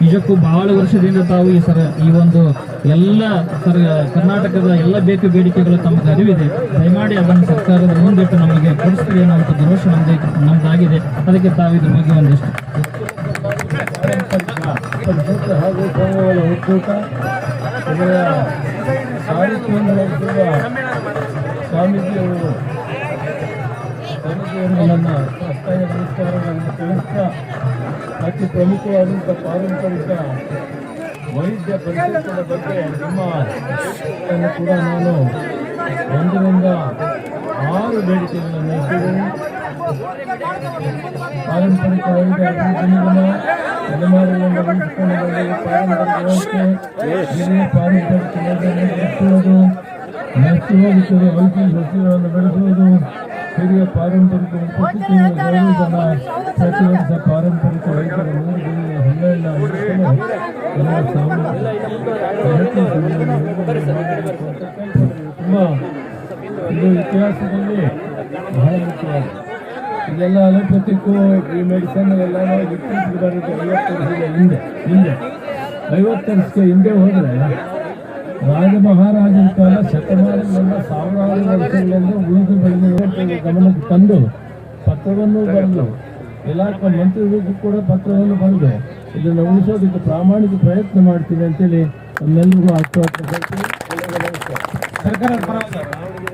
ನಿಜಕ್ಕೂ ಬಹಳ ವರ್ಷದಿಂದ ತಾವು ಈ ಸರ, ಈ ಒಂದು ಎಲ್ಲ ಸರ್, ಕರ್ನಾಟಕದ ಎಲ್ಲ ಬೇಕು ಬೇಡಿಕೆಗಳು ತಮಗೆ ಅರಿವಿದೆ. ದಯಮಾಡಿ ಅದನ್ನು ಸರ್ಕಾರದ ಮುಂದಿಟ್ಟು ನಮಗೆ ಕೊಡಿಸ್ತೀರಿ ಅನ್ನುವಂಥ ದೋಷ ನಮ್ದು, ನಮ್ದಾಗಿದೆ. ಅದಕ್ಕೆ ತಾವು ಇದ್ರ ಬಗ್ಗೆ ಒಂದಿಷ್ಟು ಸ್ವಾಮೀಜಿಯವರು ಅಸ್ಥಾಯ ನಮಸ್ಕಾರಗಳನ್ನು ತಿಳಿಸ್ತಾ ಅತಿ ಪ್ರಮುಖವಾದಂಥ ಪಾರಂಪರಿಕ ವೈದ್ಯ ಪರಿಷತ್ತಿನ ಬಗ್ಗೆ ನಿಮ್ಮ ಕೂಡ ನಾನು ಒಂದರಿಂದ ಆರು ಬೇಡಿಕೆಗಳನ್ನು ಇಟ್ಟಿದ್ದೇನೆ ಪಾರಂಪರಿಕ ವೈದ್ಯ ಅಭಿವೃದ್ಧಿ ನಿಗಮ ಪಾರಂಪರಿಕ ವ್ಯವಸ್ಥೆ ಸಸ್ಯಗಳನ್ನು ಬೆಳೆಸುವುದು ಹಿರಿಯ ಪಾರಂಪರಿಕ ಪ್ರತಿ ವರ್ಷ ಪಾರಂಪರಿಕ ವೈದ್ಯರ ಮೂರು ದಿನಗಳ ತುಂಬ ಇದು ಇತಿಹಾಸದಲ್ಲಿ ಬಹಳ ಮುಖ್ಯವಾಗಿದೆ ಇದೆಲ್ಲ ಅಲೋಪತಿಕ್ಕು ಈ ಮೆಡಿಸನ್ ಎಲ್ಲ ನಾವು ಇತ್ತೀಚೆಗೆ ಬರುತ್ತೆ ಐವತ್ತು ವರ್ಷದ ಹಿಂದೆ ಹಿಂದೆ. ಐವತ್ತು ವರ್ಷಕ್ಕೆ ಹಿಂದೆ ಹೋದರೆ ರಾಜ ಮಹಾರಾಜರ ಕಾಲ ಶತಮಾನಗಳಿಂದ ಸಾವಿರಾರು ವರ್ಷಗಳಿಂದ ಉಳಿದು ಬೆಳೆದ ಗಮನಕ್ಕೆ ತಂದು ಪತ್ರವನ್ನು ಬರೆದು ಇಲಾಖಾ ಮಂತ್ರಿಗಳಿಗೂ ಕೂಡ ಪತ್ರವನ್ನು ಬರೆದು ಇದನ್ನು ಉಳಿಸೋದಕ್ಕೆ ಪ್ರಾಮಾಣಿಕ ಪ್ರಯತ್ನ ಮಾಡ್ತೀವಿ ಅಂತೇಳಿ ನಮ್ಮೆಲ್ಲರಿಗೂ ಸರ್ಕಾರದ ಪರವಾಗಿ